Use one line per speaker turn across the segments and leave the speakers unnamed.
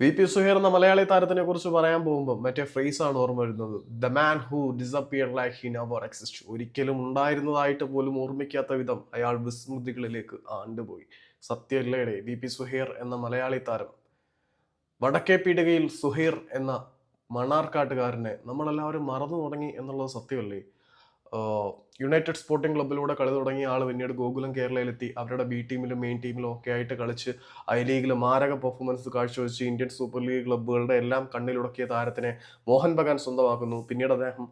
V P Suhair എന്ന മലയാളി താരത്തിനെ കുറിച്ച് പറയാൻ പോകുമ്പോൾ മറ്റേ ഫ്രേസ് ആണ് ഓർമ്മ വരുന്നത്. The man who disappear like he never exist ഒരിക്കലും ഉണ്ടായിരുന്നതായിട്ട് പോലും ഓർമ്മിക്കാത്ത വിധം അയാൾ വിസ്മൃതികളിലേക്ക് ആണ്ടുപോയി. സത്യല്ലയുടെ വി പി സുഹേർ എന്ന മലയാളി താരം. വടക്കേ പീടികയിൽ സുഹേർ എന്ന മണ്ണാർക്കാട്ടുകാരനെ നമ്മളെല്ലാവരും മറന്നു തുടങ്ങി എന്നുള്ളത് സത്യമല്ലേ? യുണൈറ്റഡ് സ്പോർട്ടിംഗ് ക്ലബ്ബിലൂടെ കളി തുടങ്ങിയ ആൾ പിന്നീട് ഗോകുലം കേരളയിലെത്തി. അവരുടെ ബി ടീമിലും മെയിൻ ടീമിലും ഒക്കെ ആയിട്ട് കളിച്ച് ഐ ലീഗിൽ മാരക പെർഫോമൻസ് കാഴ്ചവെച്ച് ഇന്ത്യൻ സൂപ്പർ ലീഗ് ക്ലബ്ബുകളുടെ എല്ലാം കണ്ണിലുടക്കിയ താരത്തിനെ മോഹൻ ബഗാൻ സ്വന്തമാക്കുന്നു. പിന്നീട് അദ്ദേഹം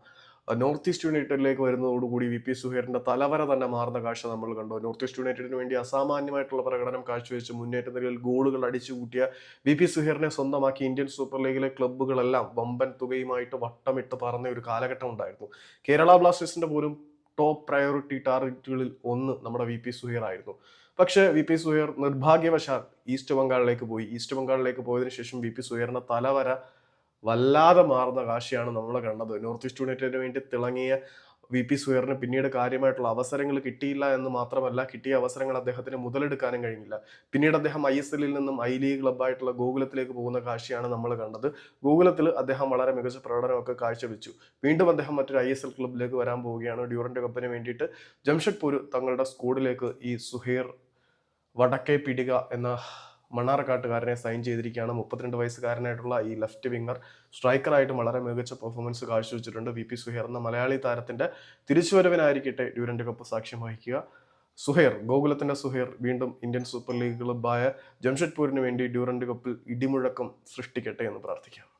നോർത്ത് ഈസ്റ്റ് യുണൈറ്റഡിലേക്ക് വരുന്നതോടുകൂടി വി പി സുഹേറിന്റെ തലവര തന്നെ മാറുന്ന കാഴ്ച നമ്മൾ കണ്ടു. നോർത്ത് ഈസ്റ്റ് യുണൈറ്റഡിന് വേണ്ടി അസാമാന്യമായിട്ടുള്ള പ്രകടനം കാഴ്ചവെച്ച് മുന്നേറ്റ നിലയിൽ ഗോളുകൾ അടിച്ചു കൂട്ടിയ വി പി സുഹേറിനെ സ്വന്തമാക്കി ഇന്ത്യൻ സൂപ്പർ ലീഗിലെ ക്ലബ്ബുകളെല്ലാം വമ്പൻ തുകയുമായിട്ട് വട്ടമിട്ട് പറഞ്ഞ ഒരു കാലഘട്ടം ഉണ്ടായിരുന്നു. കേരള ബ്ലാസ്റ്റേഴ്സിന്റെ പോലും ടോപ്പ് പ്രയോറിറ്റി ടാർഗറ്റുകളിൽ ഒന്ന് നമ്മുടെ വി പി സുഹേർ ആയിരുന്നു. പക്ഷേ വി പി സുഹേർ നിർഭാഗ്യവശാൽ ഈസ്റ്റ് ബംഗാളിലേക്ക് പോയി. ഈസ്റ്റ് ബംഗാളിലേക്ക് പോയതിനു ശേഷം വി പി സുഹേറിന്റെ തലവര വല്ലാതെ മാറുന്ന കാശിയാണ് നമ്മൾ കണ്ടത്. നോർത്ത് ഈസ്റ്റ് യുണൈറ്റഡിന് വേണ്ടി തിളങ്ങിയ വി പി സുഹേറിന് പിന്നീട് കാര്യമായിട്ടുള്ള അവസരങ്ങൾ കിട്ടിയില്ല എന്ന് മാത്രമല്ല കിട്ടിയ അവസരങ്ങൾ അദ്ദേഹത്തിന് മുതലെടുക്കാനും കഴിഞ്ഞില്ല. പിന്നീട് അദ്ദേഹം ഐ എസ് എല്ലിൽ നിന്നും ഐ ലീഗ് ക്ലബ്ബായിട്ടുള്ള ഗോകുലത്തിലേക്ക് പോകുന്ന കാഴ്ചയാണ് നമ്മൾ കണ്ടത്. ഗോകുലത്തിൽ അദ്ദേഹം വളരെ മികച്ച പ്രകടനമൊക്കെ കാഴ്ചവെച്ചു. വീണ്ടും അദ്ദേഹം മറ്റൊരു ഐ എസ് എൽ ക്ലബിലേക്ക് വരാൻ പോവുകയാണ്. ഡ്യൂറന്റ് കപ്പിന് വേണ്ടിയിട്ട് ജംഷഡ്പൂർ തങ്ങളുടെ സ്ക്വാഡിലേക്ക് ഈ സുഹേർ വടക്കേ പിടിക എന്ന മണ്ണാർക്കാട്ടുകാരനെ സൈൻ ചെയ്തിരിക്കുകയാണ്. മുപ്പത്തിരണ്ട് വയസ്സുകാരനായിട്ടുള്ള ഈ ലെഫ്റ്റ് വിങ്ങർ സ്ട്രൈക്കറായിട്ടും വളരെ മികച്ച പെർഫോമൻസ് കാഴ്ചവെച്ചിട്ടുണ്ട്. വി പി സുഹേർ എന്ന മലയാളി താരത്തിന്റെ തിരിച്ചുവരവിനായിരിക്കട്ടെ ഡ്യൂരന്റ് കപ്പ് സാക്ഷ്യം വഹിക്കുക. സുഹേർ ഗോകുലത്തിന്റെ സുഹേർ വീണ്ടും ഇന്ത്യൻ സൂപ്പർ ലീഗ് ക്ലബ്ബായ ജംഷഡ്പൂരിന് വേണ്ടി ഡ്യൂറന്റ് കപ്പിൽ ഇടിമുഴക്കം സൃഷ്ടിക്കട്ടെ എന്ന് പ്രാർത്ഥിക്കാം.